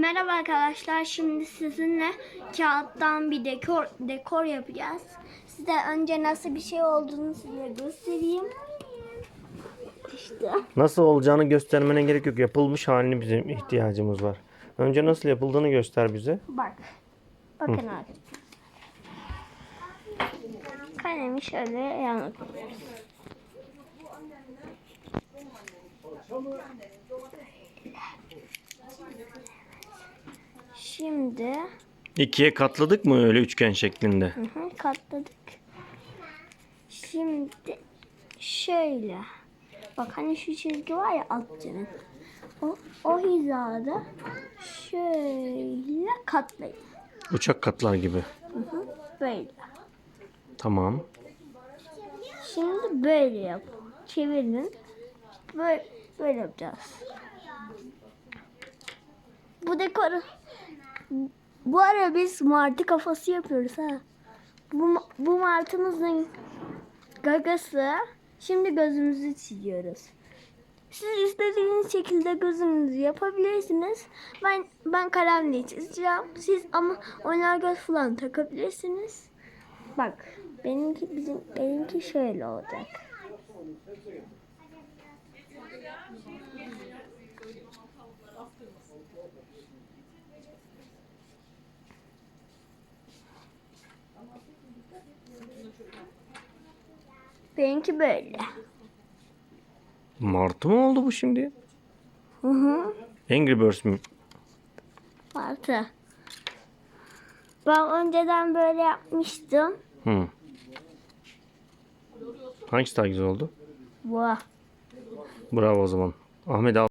Merhaba arkadaşlar. Şimdi sizinle kağıttan bir dekor dekor yapacağız. Size önce nasıl bir şey olduğunu size göstereyim. İşte. Nasıl olacağını göstermene gerek yok. Yapılmış halini bizim ihtiyacımız var. Önce nasıl yapıldığını göster bize. Bak. Bakın abi. Kalemi şöyle yana Şimdi İkiye katladık mı öyle üçgen şeklinde? Hı hı, katladık. Şimdi şöyle. Bak hani şu çizgi var ya altçının. O, o hizada şöyle katlayın. Uçak katlar gibi. Hı hı, böyle. Tamam. Şimdi böyle yap. Çevirin. Böyle, böyle yapacağız. Bu dekoru. Bu ara biz martı kafası yapıyoruz ha. Bu, bu martımızın gagası. Şimdi gözümüzü çiziyoruz. Siz istediğiniz şekilde gözünüzü yapabilirsiniz. Ben ben kalemle çizeceğim. Siz ama oynar göz falan takabilirsiniz. Bak benimki bizim benimki şöyle olacak. Benimki böyle. Martı mı oldu bu şimdi? Hı hı. Angry Birds mi? Martı. Ben önceden böyle yapmıştım. Hı. Hangisi daha güzel oldu? Bu. Bravo o zaman. Ahmet al.